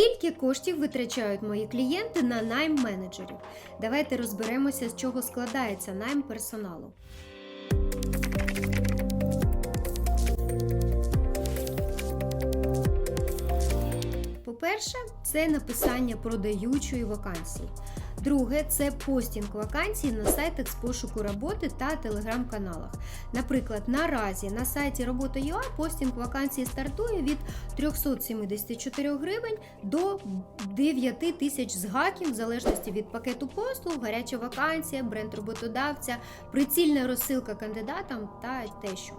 Скільки коштів витрачають мої клієнти на найм менеджерів? Давайте розберемося, з чого складається найм персоналу. По-перше, це написання продаючої вакансії. Друге це постінг вакансій на сайтах з пошуку роботи та телеграм-каналах. Наприклад, наразі на сайті робота.ua постінг вакансій стартує від 374 гривень до 9 тисяч з гаків, в залежності від пакету послуг, гаряча вакансія, бренд роботодавця, прицільна розсилка кандидатам та тощо.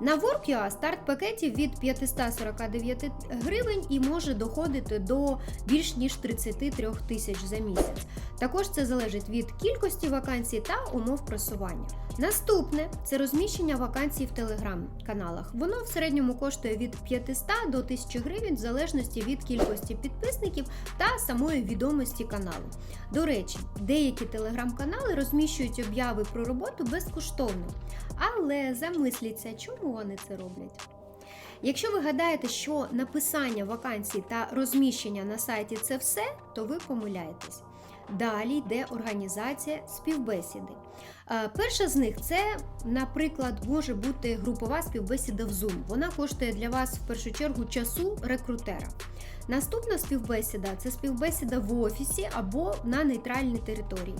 На Work.ua старт пакетів від 549 гривень і може доходити до більш ніж 33 тисяч за місяць. Також це залежить від кількості вакансій та умов просування. Наступне це розміщення вакансій в телеграм-каналах. Воно в середньому коштує від 500 до 1000 гривень в залежності від кількості підписників та самої відомості каналу. До речі, деякі телеграм-канали розміщують обяви про роботу безкоштовно. Але замисліться, чому вони це роблять? Якщо ви гадаєте, що написання вакансій та розміщення на сайті це все, то ви помиляєтесь. Далі йде організація співбесіди. Е, Перша з них це, наприклад, може бути групова співбесіда в Zoom. Вона коштує для вас в першу чергу часу рекрутера. Наступна співбесіда це співбесіда в офісі або на нейтральній території.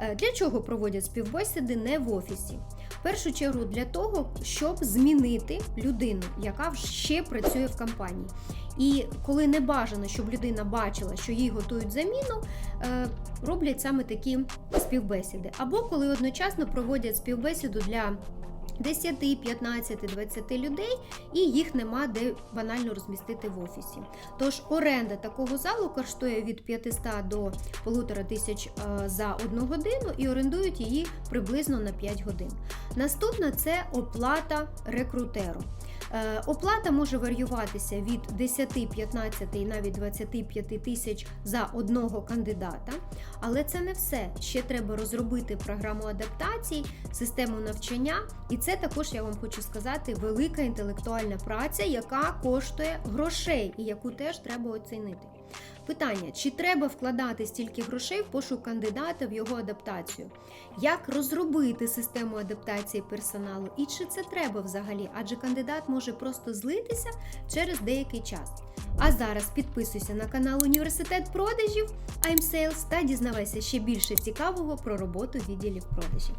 Е, Для чого проводять співбесіди не в офісі? В першу чергу для того, щоб змінити людину, яка ще працює в компанії. І коли не бажано, щоб людина бачила, що їй готують заміну, е, роблять саме такі співбесіди. Або коли одночасно проводять співбесіду для 10, 15, 20 людей, і їх нема де банально розмістити в офісі. Тож оренда такого залу коштує від 500 до 1500 тисяч е, за одну годину і орендують її приблизно на 5 годин. Наступна це оплата рекрутеру. Е, Оплата може варіюватися від 10, 15 і навіть 25 тисяч за одного кандидата, але це не все. Ще треба розробити програму адаптацій, систему навчання, і це також я вам хочу сказати велика інтелектуальна праця, яка коштує грошей і яку теж треба оцінити. Питання: чи треба вкладати стільки грошей в пошук кандидата в його адаптацію? Як розробити систему адаптації персоналу? І чи це треба взагалі? Адже кандидат може просто злитися через деякий час. А зараз підписуйся на канал Університет продажів I'm Sales та дізнавайся ще більше цікавого про роботу відділів продажів.